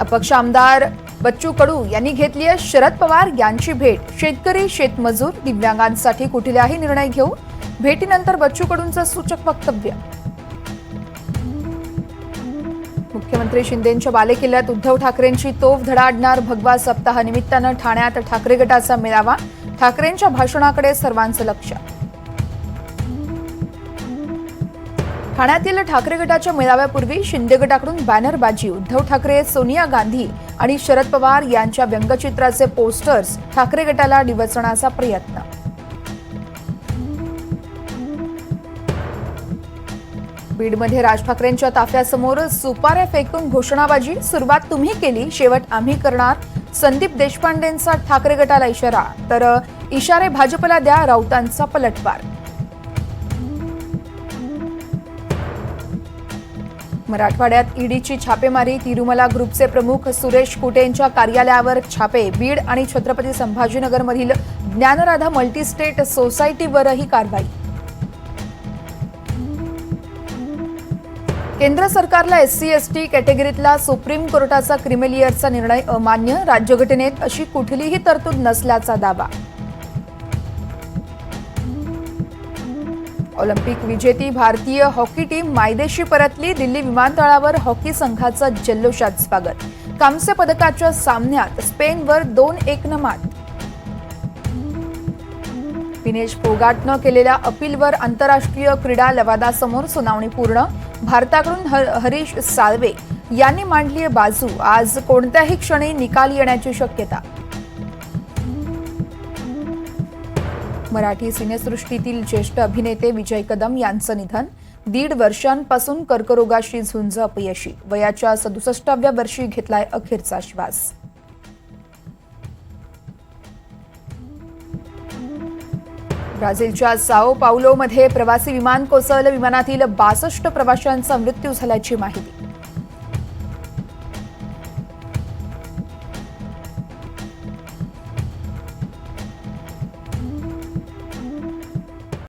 अपक्ष आमदार बच्चू कडू यांनी घेतली आहे शरद पवार यांची भेट. शेतकरी शेतमजूर दिव्यांगांसाठी कुठलाही निर्णय घेऊ भेटीनंतर बच्चू कडूंचं सूचक वक्तव्य. मुख्यमंत्री शिंदेंच्या बालेकिल्ल्यात उद्धव ठाकरेंची तोफ धडाडणार भगवा सप्ताह निमित्तानं ठाण्यात ठाकरे गटाचा मेळावा. ठाकरेंच्या भाषणाकडे सर्वांचं लक्ष. ठाण्यातील ठाकरे गटाच्या मेळाव्यापूर्वी शिंदे गटाकडून बॅनरबाजी उद्धव ठाकरे सोनिया गांधी आणि शरद पवार यांच्या व्यंगचित्राचे पोस्टर्स ठाकरे गटाला डिवचण्याचा प्रयत्न. बीडमध्ये राज ठाकरेंच्या ताफ्यासमोर सुपाऱ्या फेकून घोषणाबाजी सुरुवात तुम्ही केली शेवट आम्ही करणार. संदीप देशपांडेंचा ठाकरे गटाला इशारा तर इशारे भाजपला द्या राऊतांचा पलटवार. मराठवाड्यात ईडीची छापेमारी तिरुमला ग्रुपचे प्रमुख सुरेश कुटेंच्या कार्यालयावर छापे बीड आणि छत्रपती संभाजीनगरमधील ज्ञानराधा मल्टीस्टेट सोसायटीवरही कारवाई. केंद्र सरकारला एस सी एस टी कॅटेगरीतला सुप्रीम कोर्टाचा क्रिमिलियरचा निर्णय अमान्य राज्यघटनेत अशी कुठलीही तरतूद नसल्याचा दावा. ऑलिम्पिक विजेती भारतीय हॉकी टीम मायदेशी परतली. दिल्ली विमानतळावर हॉकी संघाचं जल्लोषात स्वागत. कांस्य पदकाच्या सामन्यात स्पेनवर दोन एक न मात. विनेश फोगाटनं केलेल्या अपीलवर आंतरराष्ट्रीय क्रीडा लवादासमोर सुनावणी पूर्ण. भारताकडून ह- हरीश साळवे यांनी मांडली आहे बाजू. आज कोणत्याही क्षणी निकाल येण्याची शक्यता. मराठी सिनेसृष्टीतील ज्येष्ठ अभिनेते विजय कदम यांचं निधन. दीड वर्षांपासून कर्करोगाशी झुंज अपयशी. वयाच्या सदुसष्टाव्या वर्षी घेतलाय अखेरचा श्वास. ब्राझीलच्या साओ पावलोमध्ये प्रवासी विमान कोसळलं. विमानातील बासष्ट प्रवाशांचा मृत्यू झाल्याची माहिती.